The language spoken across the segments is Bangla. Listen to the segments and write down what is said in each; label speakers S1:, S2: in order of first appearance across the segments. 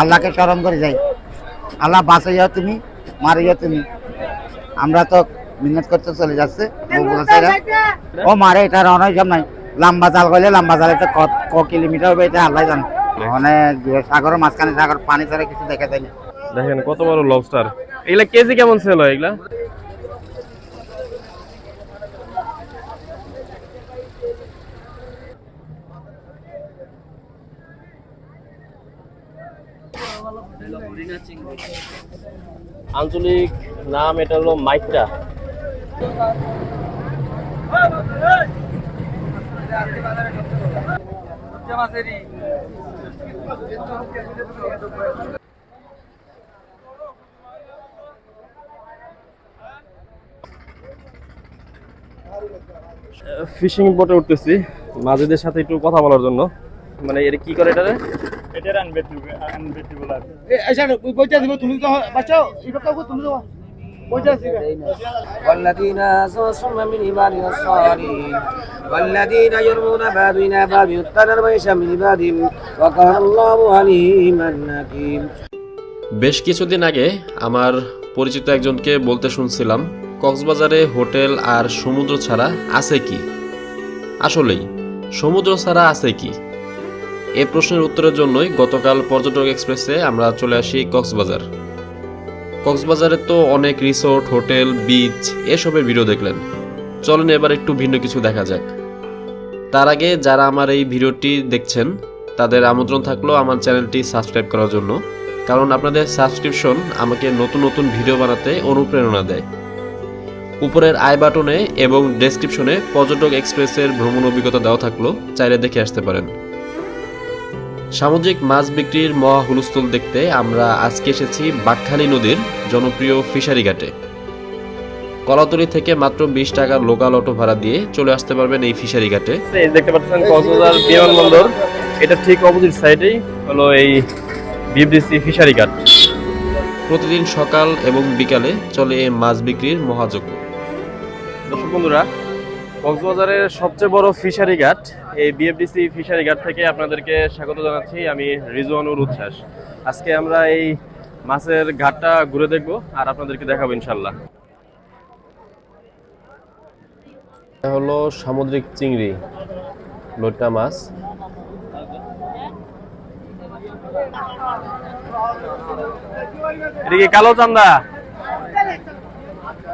S1: আল্লাহকে স্মরণ করে যাই। আল্লাহ বাঁচাইয়া তুমি মারিয়া তুমি। আমরা তো মিন্নত করতে চলে যাচ্ছে ও মারে, এটা অনেক সব নাই। লম্বা জাল করলে লম্বা জালে তো ক কিলোমিটার হবে, এটা আল্লাহ জানে। মানে সাগর সাগরের মাঝখানে সাগর, পানি ছাড়া কিছু দেখা যায় না।
S2: দেখেন কত বড় লবস্টার এগুলা কেজি কেমন হয় এগুলা? আঞ্চলিক নাম এটা হলো মাইকটা ফিশিং বোটে উঠতেছি। মাঝিদের সাথে একটু কথা বলার জন্য। মানে এটা কি করে এটারে?
S3: এটার আনবেটিবল আনবেটিবল আর
S4: والذين آسوا من عبادنا الصالحين والذين يرمون بعضنا بعض يتقن ويش من عبادهم وكان الله عليما حكيم
S2: বেশ কিছুদিন আগে আমার পরিচিত একজনকে বলতে শুনছিলাম কক্সবাজারে হোটেল আর সমুদ্র ছাড়া আছে কি আসলেই সমুদ্র ছাড়া আছে কি এ প্রশ্নের উত্তরের জন্যই গতকাল পর্যটক এক্সপ্রেসে আমরা চলে আসি কক্সবাজার। কক্সবাজারে তো অনেক রিসোর্ট, হোটেল, বিচ, এসবের ভিডিও দেখলেন। চলেন এবার একটু ভিন্ন কিছু দেখা যাক। তার আগে যারা আমার এই ভিডিওটি দেখছেন, তাদের আমন্ত্রণ থাকল আমার চ্যানেলটি সাবস্ক্রাইব করার জন্য, কারণ আপনাদের সাবস্ক্রিপশন আমাকে নতুন নতুন ভিডিও বানাতে অনুপ্রেরণা দেয়। উপরের আই বাটনে এবং ডেসক্রিপশনে পর্যটক এক্সপ্রেসের ভ্রমণ অভিজ্ঞতা দেওয়া থাকল, চাইলে দেখে আসতে পারেন। সামুদ্রিক মাছ বিক্রির মহা হুলস্থুল দেখতে আমরা আজকে এসেছি বাকখালী নদীর জনপ্রিয় ফিশারি ঘাটে। কলাতলি থেকে মাত্র বিশ টাকার লোকাল অটো ভাড়া দিয়ে চলে আসতে পারবেন এই ফিশারি ঘাটে। দেখতে পাচ্ছেন কক্সবাজার বিমানবন্দর এটা ঠিক অপোজিট সাইডেই হলো এই বিএফডিসি ফিশারি ঘাট। প্রতিদিন সকাল এবং বিকালে চলে এই মাছ বিক্রির মহাযজ্ঞ। দর্শক বন্ধুরা কক্সবাজারের সবচেয়ে বড় ফিশারি ঘাট এই বিএফডিসি ফিশারি ঘাট থেকে আপনাদেরকে স্বাগত জানাচ্ছি। আমি রিজওয়ানুর উচ্ছ্বাস। আজকে আমরা এই মাছের ঘাটটা ঘুরে দেখব আর আপনাদেরকে দেখাবো ইনশাল্লাহ এটা হলো সামুদ্রিক চিংড়ি লোটা মাছ। এদিকে কালো চান্দা?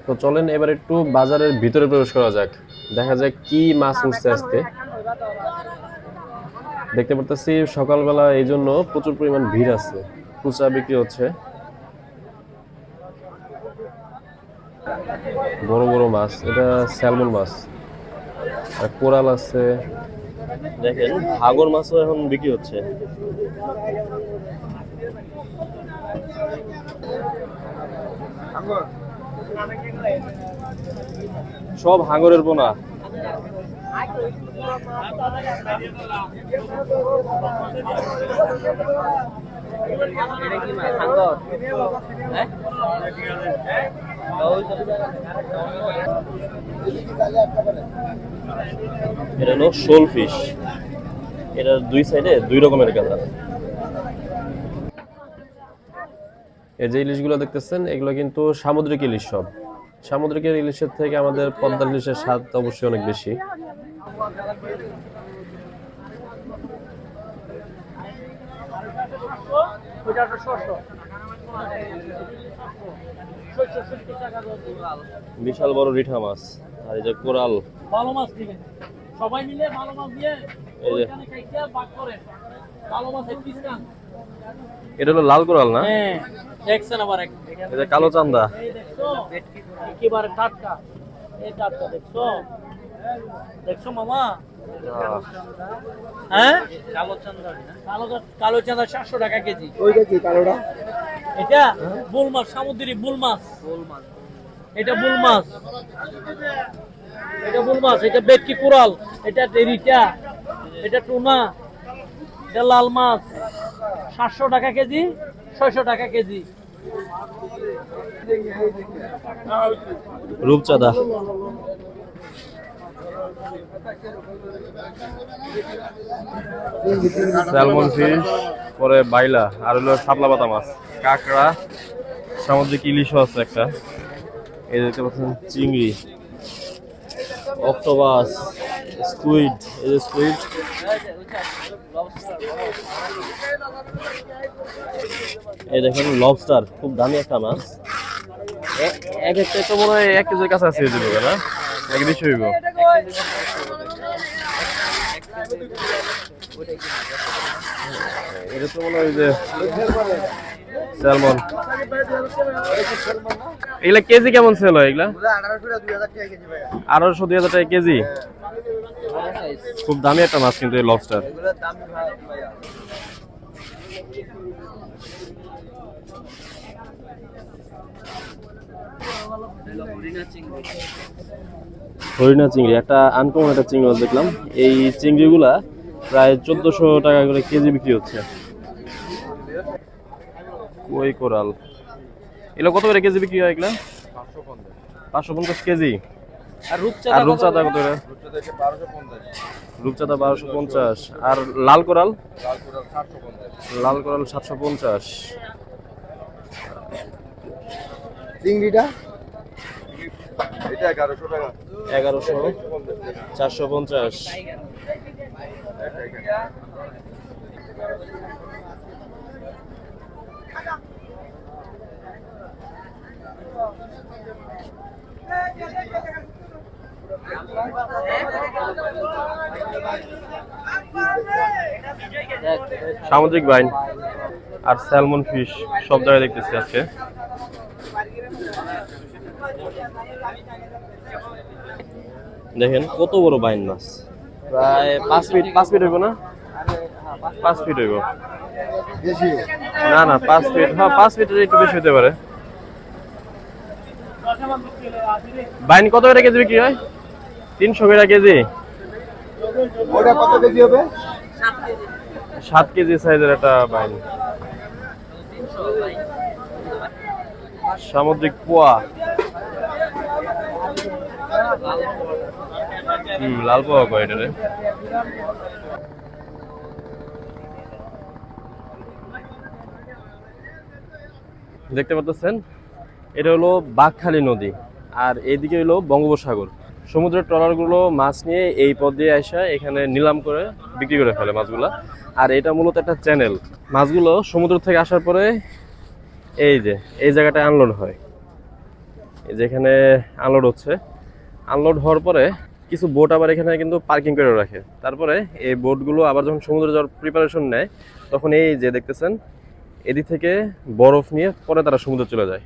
S2: তো চলেন এবার একটু বাজারের ভিতরে প্রবেশ করা যাক। দেখা যাক কি মাছ উঠছে আজকে। দেখতে পারতেছি সকালবেলা এই জন্য প্রচুর পরিমাণ ভিড় আছে। খুচরা বিক্রি হচ্ছে। বড় বড় মাছ। এটা স্যালমন মাছ। আর কোরাল আছে। দেখেন হাগর মাছও এখন বিক্রি হচ্ছে। সব হাঙরের বোনা এটা হলো শোল ফিশ। এটা দুই সাইডে দুই রকমের কালার। এই যে ইলিশগুলো দেখতেছেন, এগুলো কিন্তু সামুদ্রিক ইলিশ সব। সামুদ্রিক ইলিশের থেকে আমাদের পদ্মার ইলিশের স্বাদ অবশ্যই অনেক বেশি। বিশাল বড় রিঠা মাছ আর এই যে কোরাল।
S5: ভালো মাছ দিবেন। সবাই মিলে ভালো মাছ দিয়ে
S2: এই যে।
S5: ভাগ করেন ভালো মাছ এক পিস খান।
S2: এটা হলো লাল কোরাল না?
S5: হ্যাঁ দেখছেন আবার এক
S2: যে কালো চান্দা।
S5: এই দেখছ? একেবারে টাটকা। এই টাটকা দেখছ? দেখছ মামা? হ্যাঁ? কালো চান্দা কালো কালো চান্দা সাতশো টাকা কেজি।
S4: ওইটা কি কালোটা?
S5: এটা বুল মাছ সামুদ্রিক বুল মাছ। এটা বুল মাছ। এটা বুল মাছ এটা বেটকি কোরাল এটা টেরিটা এটা টুনা। এটা লাল মাছ। সাতশো টাকা কেজি ছয়শো টাকা কেজি।
S2: রূপচাঁদা।
S6: স্যালমন ফিশ, পরে বাইলা, আর হলো শাপলা পাতা মাছ, কাঁকড়া, সামুদ্রিক ইলিশও আছে একটা। এই দেখতে পাচ্ছেন, চিংড়ি, অক্টোবাস, স্কুইড, এই যে স্কুইড। এই দেখেন লবস্টার খুব দামি একটা মাছ। এক একটা তো মনে হয় এক কেজির কাছে আছে দিবে না? এক বেশি হইব? এটা তো মনে হয় যে স্যালমন। এগুলা কেজি কেমন সেল হয় এগুলা? আঠারোশো দুই হাজার টাকা কেজি খুব দামি একটা মাছ কিন্তু এই লবস্টার হরিণা চিংড়ি একটা আনকমন একটা চিংড়ি মাছ দেখলাম। এই চিংড়িগুলা প্রায় চোদ্দশো টাকা করে কেজি বিক্রি হচ্ছে। কই কোরাল? এগুলো কত করে কেজি বিক্রি হয় এগুলা? পাঁচশো পঞ্চাশ কেজি।
S5: আর
S6: আর রূপচাঁদা কত করে? রূপচাঁদা বারোশো পঞ্চাশ। আর লাল কোরাল? লাল কোরাল সাতশো পঞ্চাশ।
S1: চিংড়িটা?
S6: এগারোশো চারশো পঞ্চাশ। সামুদ্রিক বাইন আর স্যালমন ফিশ সব জায়গায় দেখতেছি আজকে। দেখেন কত বড় বাইন মাছ? প্রায় পাঁচ ফিট পাঁচ ফিট হইব না? পাঁচ ফিট হইব। না না পাঁচ ফিট হ্যাঁ পাঁচ ফিটের একটু বেশি হতে পারে। বাইন কত করে কেজি বিক্রি হয়? তিনশো করে কেজি।
S1: ওটা কত কেজি হবে?
S6: সাত কেজি সাইজের একটা বাইন। সামুদ্রিক পোয়া। লাল কয় এটা রে দেখতে পাচ্ছেন এটা হলো বাঘখালী নদী, আর এইদিকে হলো বঙ্গোপসাগর। সমুদ্রের ট্রলারগুলো মাছ নিয়ে এই পথ দিয়ে আসা এখানে নিলাম করে বিক্রি করে ফেলে মাছগুলো। আর এটা মূলত একটা চ্যানেল মাছগুলো সমুদ্র থেকে আসার পরে এই যে, এই জায়গাটায় আনলোড হয়। এই যেখানে আনলোড হচ্ছে। আনলোড হওয়ার পরে কিছু বোট আবার এখানে কিন্তু পার্কিং করে রাখে। তারপরে এই বোটগুলো আবার যখন সমুদ্রে যাওয়ার প্রিপারেশন নেয় তখন এই যে দেখতেছেন এদিক থেকে বরফ নিয়ে পরে তারা সমুদ্রে চলে যায়।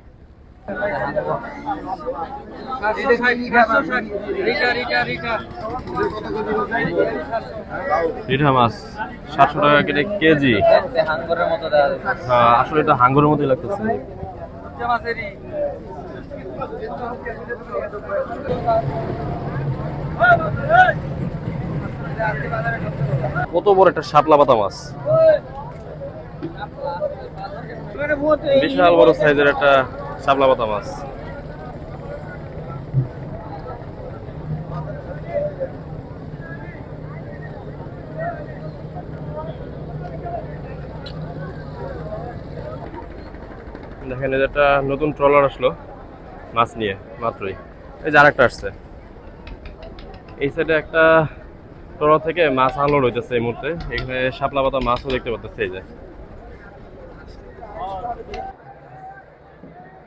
S6: সাতশো টাকা কেটে কেজি। হ্যাঁ, আসলে এটা হাঙ্গরের মতোই লাগতেছে। কত বড় একটা শাপলা পাতা মাছ? বিশাল বড় সাইজের একটা শাপলা পাতা মাছ। দেখেন যে নতুন ট্রলার আসলো মাছ নিয়ে, মাত্রই। এই যে আরেকটা আসছে। এই সাইডে একটা ট্রলার থেকে মাছ আনলোড হইতেছে এই মুহূর্তে। এখানে শাপলা পাতা মাছও দেখতে পাচ্ছেন এই যে।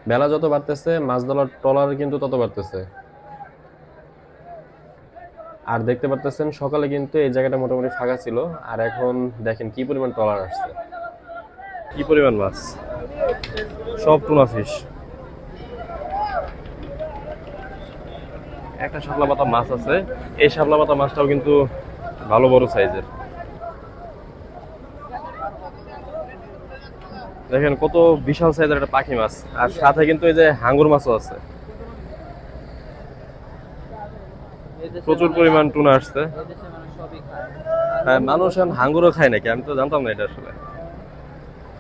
S6: বেলা যত বাড়তেছে মাছ ধরার ট্রলার কিন্তু তত বাড়তেছে। আর দেখতে পারতেছেন সকালে কিন্তু এই জায়গাটা মোটামুটি ফাঁকা ছিল। আর এখন দেখেন কি পরিমাণ ট্রলার আসছে। কি পরিমাণ মাছ? সব টুনা ফিশ। একটা শাপলা পাতা মাছ আছে। এই শাপলা পাতা মাছটাও কিন্তু ভালো বড় সাইজের। দেখেন কত বিশাল সাইজের একটা পাখি মাছ। আর সাথে কিন্তু এই যে হাঙ্গর মাছও আছে। প্রচুর পরিমাণ টুনা আসছে। হ্যাঁ মানুষ এখন হাঙ্গরও খায় নাকি? আমি তো জানতাম না এটা আসলে।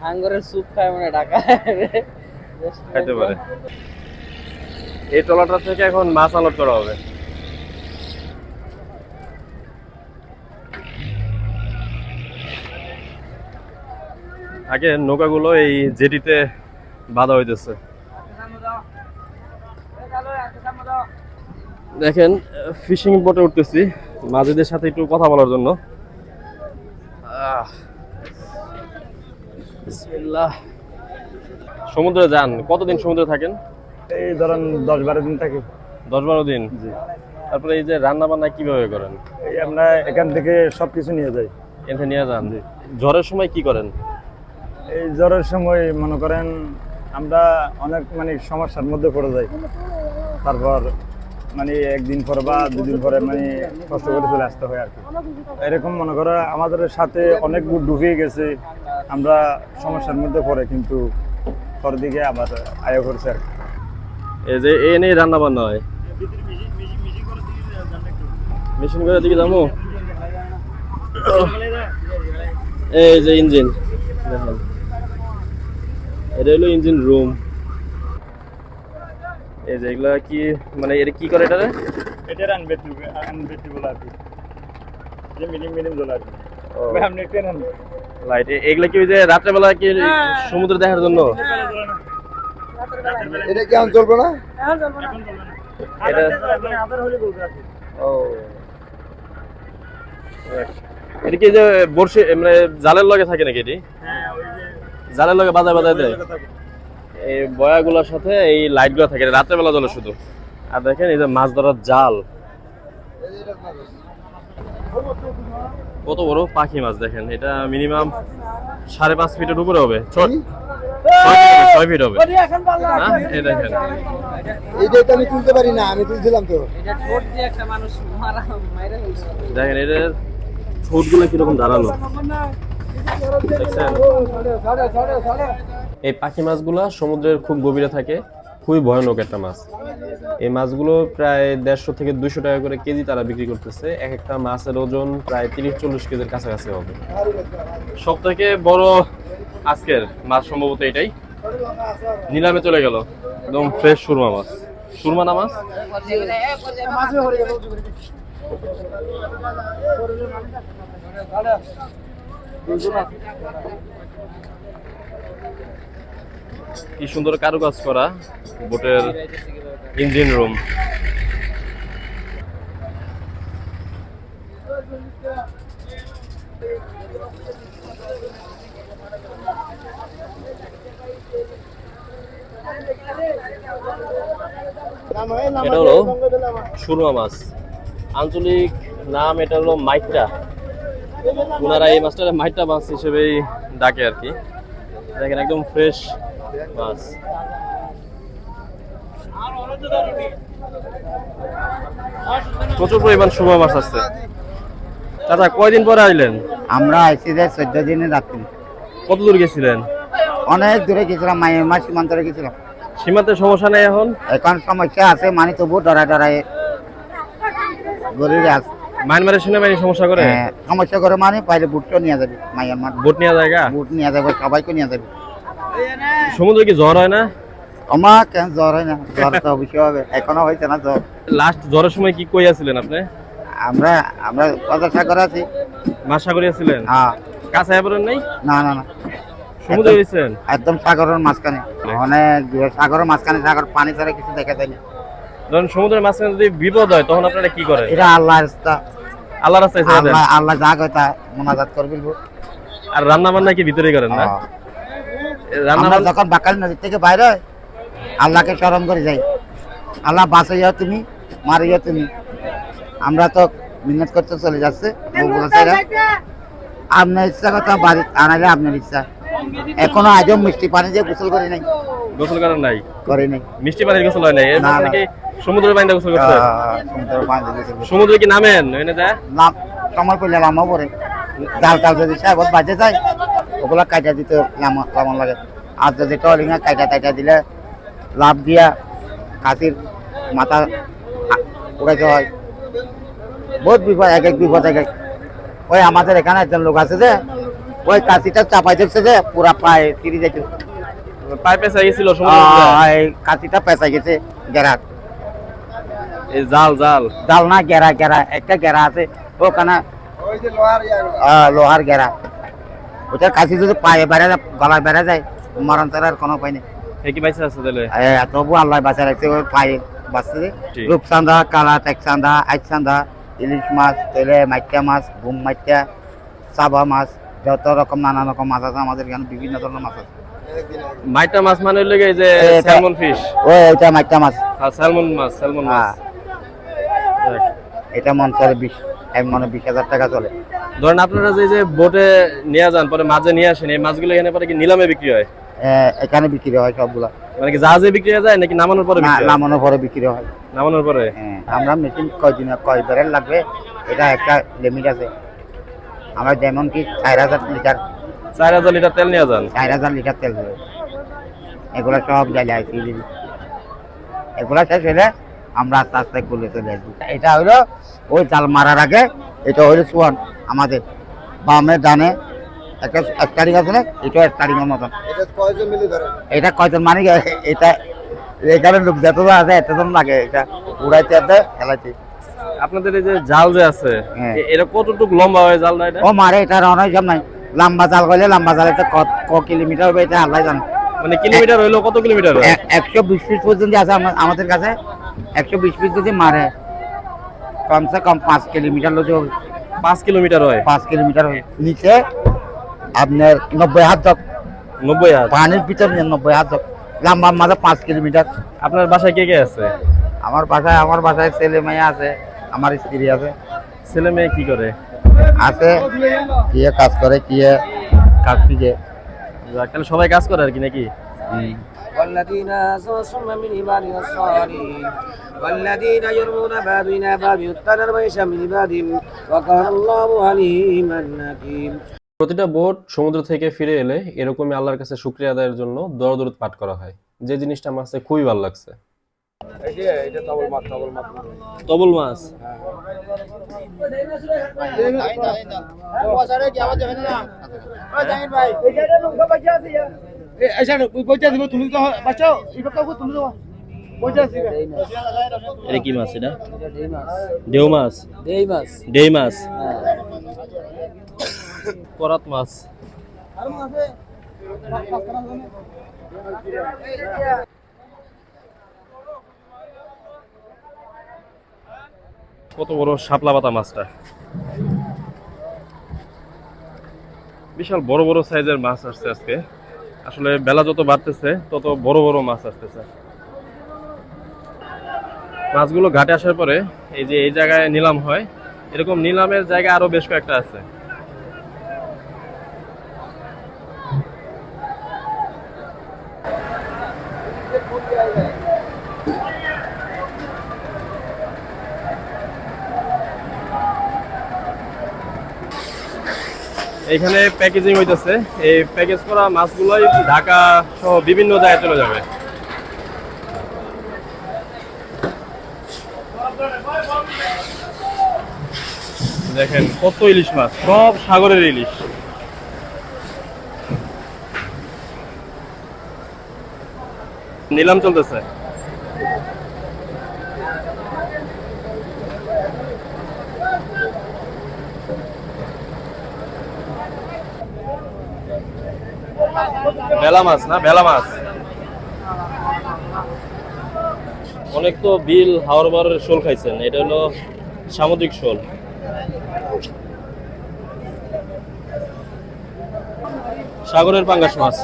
S5: হাঙ্গুরের স্যুপ খায় মানে ঢাকা
S6: খাইতে পারে। এই তলাটা থেকে এখন মাছ আলোট করা হবে। আগে নৌকাগুলো এই জেটিতে বাধা হইতেছে। দেখেন, ফিশিং বোটে উঠতেছি। মাঝেদের সাথে একটু কথা বলার জন্য। সমুদ্রে যান। কতদিন সমুদ্রে থাকেন?
S3: এই ধরেন দশ বারো দিন থাকি।
S6: দশ বারো দিন?
S3: জি।
S6: তারপরে এই যে রান্না বান্না কীভাবে করেন?
S3: এই আমরা এখান থেকে সব কিছু নিয়ে যাই।
S6: এখানে নিয়ে যান? ঝড়ের সময় কি করেন?
S3: এই জ্বরের সময় মনে করেন আমরা অনেক মানে সমস্যার মধ্যে পড়ে যাই। তারপর মানে একদিন পরে বা দুদিন পরে মানে কষ্ট করে চলে আসতে হয় আর কি। এরকম মনে করো আমাদের সাথে অনেক বুট ডুবিয়ে গেছে। আমরা সমস্যার মধ্যে পড়ে কিন্তু পরের দিকে আবার আয় করছে আর কি।
S6: এই যে এ নিয়ে রান্না বান্না হয়। মেশিন করে দিকে যাব? এই যে ইঞ্জিন। দেখেন। এটা হলো ইঞ্জিন রুম। এই যে এগুলা কি মানে এটা কি করে
S3: আর কি। যে
S6: ও।
S3: আপনি একটু
S6: লাইট এগুলা কি ওই যে রাত্রেবেলা কি সমুদ্র দেখার জন্য?
S1: এটা কি চলবে না।
S6: এটা
S3: আবার হলে বলবে আর কি
S6: ও। এটা কি যে বর্ষে মানে জালের লগে থাকে নাকি এটি?
S3: হ্যাঁ
S6: জালের লগে বাজায় বাজায় দেয়? এই বয়াগুলোর সাথে এই লাইটগুলো থাকে রাতের বেলা জ্বলে শুধু। আর দেখেন এই যে মাছ ধরার জাল। কত বড় পাখি মাছ দেখেন এটা মিনিমাম সাড়ে পাঁচ ফিটের উপরে হবে। ছয় ফিট হবে, ছয় ফিট হবে না? এই দেখেন
S1: এইটা তো আমি তুলতে পারি না আমি তুলছিলাম তো।
S6: দেখেন এটার ঠোঁটগুলো কীরকম দাঁড়ানো এই পাখি মাছগুলা সমুদ্রের খুব গভীরে থাকে খুবই ভয়ানক একটা মাছ। এই মাছগুলো প্রায় দেড়শো থেকে দুশো টাকা করে কেজি তারা বিক্রি করতেছে। এক একটা মাছের ওজন প্রায় তিরিশ চল্লিশ কেজির কাছাকাছি হবে। সব থেকে বড় আজকের মাছ সম্ভবত এটাই। নিলামে চলে গেল। একদম ফ্রেশ সুরমা মাছ। সুরমা না মাছ? কি সুন্দর কারুকাজ করা বোটের ইঞ্জিন রুম এটা হলো সুরমা মাছ। আঞ্চলিক নাম এটা হলো মাইট্রা। ওনারা এই মাছটা মাইট্রা মাছ হিসেবেই ডাকে আর কি। দেখেন একদম ফ্রেশ মাছ। প্রচুর পরিমাণ সুরমা মাছ আছে চাচা কয়দিন পরে আইলেন?
S1: আমরা আইসি যে চোদ্দ দিনে রাত্রি।
S6: কত দূর গেছিলেন?
S1: অনেক দূরে গেছিলাম মায়ের মা সীমান্তরে গেছিলাম।
S6: সীমান্তের সমস্যা নেই এখন?
S1: এখন সমস্যা আছে মানে তবু ডরায় ডরায় গরিবে আছে
S6: মায়ানমারের সেনাবাহিনী সমস্যা করে?
S1: হ্যাঁ, সমস্যা করে মানে পাইলে বুটও নিয়ে যাবে মায়ের মা
S6: বোট নেওয়া জায়গা
S1: বুট নিয়ে যাবে সবাইকে নিয়ে যাবে।
S6: সমুদ্রে কি জ্বর হয় না?
S1: আমার কেন জ্বর হয় না? জ্বর তো অবশ্যই হবে এখনও হয়েছে না জ্বর।
S6: লাস্ট জ্বরের সময় কি কই আছিলেন আপনি?
S1: আমরা আমরা কথা সাগর আছি।
S6: মাছ সাগরে আছিলেন?
S1: হ্যাঁ।
S6: কাছে পড়েন নাই?
S1: না না না।
S6: সমুদ্রে গেছেন
S1: একদম সাগরের মাঝখানে। অনেক সাগরের মাঝখানে সাগর পানি ছাড়া কিছু দেখা যায় না।
S6: ধরেন সমুদ্রের মাঝখানে যদি বিপদ হয় তখন আপনারা কি করেন?
S1: এটা আল্লাহর রাস্তা।
S6: আল্লাহ রাস্তায়
S1: আল্লাহ আল্লাহ যা কয় তা মোনাজাত করে ফেলব।
S6: আর রান্না বান্না কি ভিতরেই করেন না?
S1: হ্যাঁ।
S6: রান্না
S1: যখন বাকাল নদী থেকে বাইরে হই, আল্লাহকে স্মরণ করে যাই। আল্লাহ বাঁচাইয়া তুমি মারিয়া তুমি। আমরা তো মিন্নত করতে চলে যাচ্ছে আপনার ইচ্ছা কথা বাড়ি আনালে আপনার ইচ্ছা। এখনও আজও মিষ্টি পানি দিয়ে গোসল করি নাই।
S6: গোসল করেন নাই?
S1: করে নাই।
S6: মিষ্টি পানির গোসল হয় নাই? এর
S1: না,
S6: মাঝখানে
S1: না।
S6: কি সমুদ্রের পানিতে গোসল করছেন
S1: আহ, সমুদ্রের পানি দিয়ে গোসল
S6: সমুদ্রে কি নামেন? ওখানে যায়
S1: নাম সময় করলে লামাও পরে ডাল টাল যদি সাহেবত বাজে যায়। ওগুলা কাটা দিতে লামা লামা লাগে। আর যদি টলিঙা কাটা টাইটা দিলে লাভ দিয়া খাসির মাথা উড়াইতে হয়। বহুত বিপদ এক এক বিপদ এক এক। ওই আমাদের এখানে একজন লোক আছে যে ওই কাশিটা চাপাই দেখছে যে পুরা পায়ে তিরি যাইতে।
S6: চাইছিল সমুদ্রে
S1: এই কাশিটা পেঁচাই গেছে গেরাত।
S6: এই জাল জাল।
S1: জাল না গেরা গেরা। একটা গেরা আছে ওখানে লোহার গেরা। ওটার কাছে যদি পায়ে বেড়া যায় গলায় বেড়া যায় মরণ তার কোনো উপায় নেই।
S6: কি বাইসে আছে তাহলে?
S1: এ, তবু আল্লাহ বাঁচা রাখছে ওই পায়ে বাঁচছে। রূপচান্দা কালা টেকচান্দা আইচান্দা ইলিশ মাছ তেলে মাইটা মাছ ঘুম মাইটা চাবা মাছ যত রকম নানা রকম মাছ আছে আমাদের এখানে বিভিন্ন ধরনের মাছ আছে।
S6: মাইটা মাছ মানে হইল কি এই যে স্যালমন ফিশ
S1: ওই ওইটা মাইটা মাছ।
S6: আর স্যালমন মাছ স্যালমন মাছ।
S1: হ্যাঁ। এটা মন চলে বিশ মনে বিশ হাজার টাকা চলে।
S6: ধরেন আপনারা যে যে বোটে নিয়ে যান পরে মাঝে নিয়ে আসেন এই মাছগুলো এখানে পরে কি নিলামে বিক্রি হয়?
S1: এখানে বিক্রি হয় সবগুলা।
S6: মানে কি জাহাজে বিক্রি হয়ে যায় নাকি নামানোর পরে হয়?
S1: নামানোর পরে বিক্রি হয়।
S6: নামানোর পরে?
S1: হ্যাঁ, আমরা মেশিন কয়দিন কয় বেরেল লাগবে এটা একটা লিমিট আছে। আমরা যেমন কি চার হাজার লিটার
S6: চার হাজার লিটার তেল নিয়ে যান?
S1: চার হাজার লিটার তেল দেবে এগুলো সব জায়গায় আইসি দিবি এগুলো শেষ হলে আমরা আস্তে আস্তে খুলে চলে আসব। এটা হলো ওই জাল মারার আগে এটা হলো সোয়ান আমাদের বামে ডানে একটা স্টারিং আছে না? এটা স্টারিংয়ের মতন। এটা কয়জন মানে এটা এখানে লোক যতজন আছে এতজন লাগে। এটা উড়াইতে আছে খেলাইতে।
S6: আপনাদের এই যে জাল যে আছে
S1: হ্যাঁ।
S6: এটা কতটুকু লম্বা হয় এটা?
S1: ও মারে এটা অনেক সব নাই। লম্বা জাল করলে লম্বা জাল তো ক- ক কিলোমিটার হবে এটা আল্লাহ জানে।
S6: মানে কিলোমিটার হইল কত কিলোমিটার হয়?
S1: এ- একশো বিশ ফিট পর্যন্ত আছে আমা- আমাদের কাছে। একশো বিশ ফিট যদি মারে কমসে কম পাঁচ কিলোমিটার লোক
S6: পাঁচ কিলোমিটার হয়?
S1: পাঁচ কিলোমিটার হয়। নিচে আপনার নব্বই হাত তক
S6: নব্বই হাত?
S1: পানির ভিতরে নব্বই হাত তক লম্বা মাঝে পাঁচ কিলোমিটার।
S6: আপনার বাসায় কে কে আছে?
S1: আমার বাসায় আমার বাসায় ছেলে মেয়ে আছে। আমার স্ত্রী আছে
S6: ছেলে মেয়ে কি করে
S1: আছে কিয়ে কাজ করে কিয়ে কাজ শিখে
S6: যাক, তাহলে সবাই কাজ করে আর কি নাকি
S4: والذين ثم من عبادنا الصالحين والذين يرمون بابنا باب يتنر ويشا من عبادهم وكان الله عليما حكيما
S2: প্রতিটা বোট সমুদ্র থেকে ফিরে এলে এরকমই আল্লাহর কাছে শুক্রিয়া আদায়ের জন্য দর দরুদ পাঠ করা হয় যে জিনিসটা আমার কাছে খুবই ভালো লাগছে
S6: তবল মাছ এটা কি মাছ এটা? ঢেউ মাছ? ডেই মাছ। করাত মাছ। কত বড় শাপলা পাতা মাছটা? বিশাল বড় বড় সাইজের মাছ আসছে আজকে। আসলে বেলা যত বাড়তেছে, তত বড় বড় মাছ আসতেছে। মাছগুলো ঘাটে আসার পরে এই যে এই জায়গায় নিলাম হয়, এরকম নিলামের জায়গা আরও বেশ কয়েকটা আছে। এখানে প্যাকেজিং হইতেছে। এই প্যাকেজ করা মাছগুলোই ঢাকা সহ বিভিন্ন জায়গায় চলে যাবে। দেখেন কত ইলিশ মাছ, সব সাগরের ইলিশ। নিলাম চলতেছে। বেলা মাছ না, বেলা মাছ। অনেক তো বিল হাওড় বারের শোল খাইছেন, এটা হলো সামুদ্রিক শোল। সাগরের পাঙ্গাস মাছ।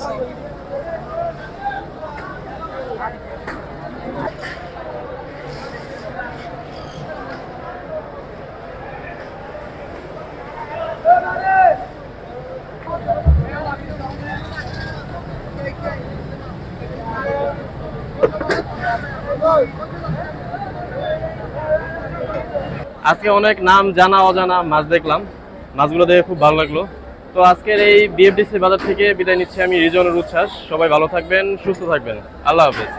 S6: আজকে অনেক নাম জানা, অজানা মাছ দেখলাম। মাছগুলো দেখে খুব ভালো লাগল। তো আজকের এই বিএফডিসি বাজার থেকে বিদায় নিচ্ছি আমি রিজনের উচ্ছ্বাস। সবাই ভালো থাকবেন, সুস্থ থাকবেন। আল্লাহ হাফেজ।